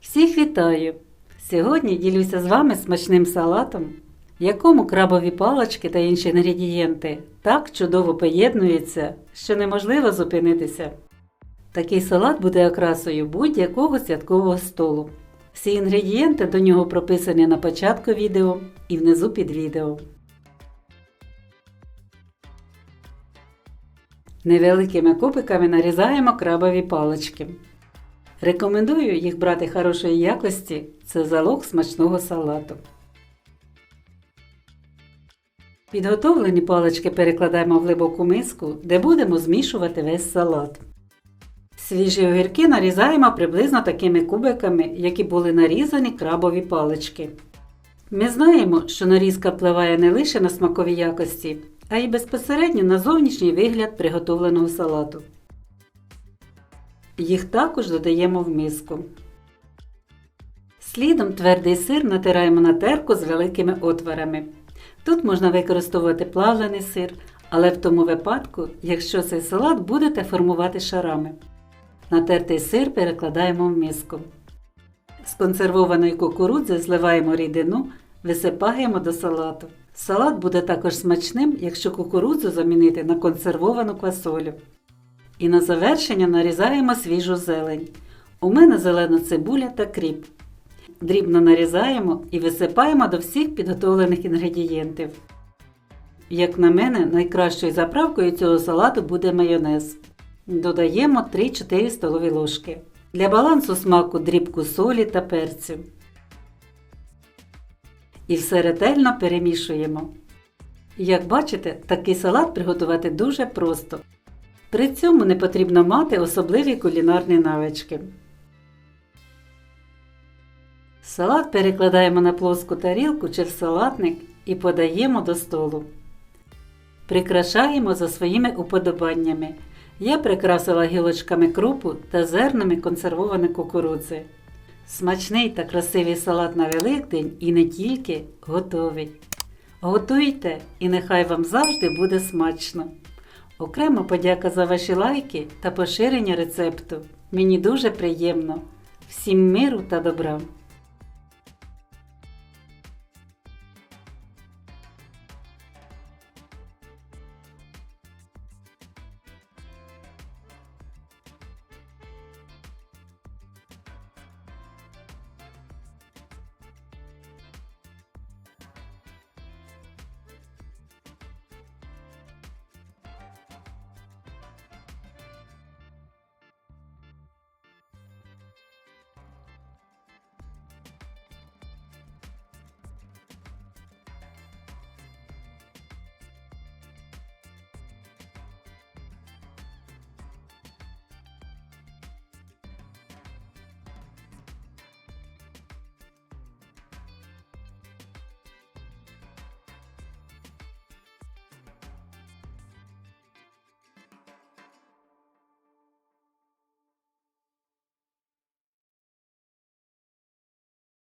Всіх вітаю! Сьогодні ділюся з вами смачним салатом, якому крабові палички та інші інгредієнти так чудово поєднуються, що неможливо зупинитися. Такий салат буде окрасою будь-якого святкового столу. Всі інгредієнти до нього прописані на початку відео і внизу під відео. Невеликими кубиками нарізаємо крабові палички. Рекомендую їх брати хорошої якості, це залог смачного салату. Підготовлені палички перекладаємо в глибоку миску, де будемо змішувати весь салат. Свіжі огірки нарізаємо приблизно такими кубиками, які були нарізані крабові палички. Ми знаємо, що нарізка впливає не лише на смакові якості, а й безпосередньо на зовнішній вигляд приготовленого салату. Їх також додаємо в миску. Слідом твердий сир натираємо на терку з великими отворами. Тут можна використовувати плавлений сир, але в тому випадку, якщо цей салат будете формувати шарами. Натертий сир перекладаємо в миску. З консервованої кукурудзи зливаємо рідину, висипаємо до салату. Салат буде також смачним, якщо кукурудзу замінити на консервовану квасолю. І на завершення нарізаємо свіжу зелень. У мене зелена цибуля та кріп. Дрібно нарізаємо і висипаємо до всіх підготовлених інгредієнтів. Як на мене, найкращою заправкою цього салату буде майонез. Додаємо 3-4 столові ложки. Для балансу смаку дрібку солі та перцю. І все ретельно перемішуємо. Як бачите, такий салат приготувати дуже просто. При цьому не потрібно мати особливі кулінарні навички. Салат перекладаємо на плоску тарілку в салатник і подаємо до столу. Прикрашаємо за своїми уподобаннями. Я прикрасила гілочками крупу та зернами консервованої кукурудзи. Смачний та красивий салат на Великдень і не тільки готовий. Готуйте і нехай вам завжди буде смачно! Окремо подяка за ваші лайки та поширення рецепту. Мені дуже приємно. Всім миру та добра!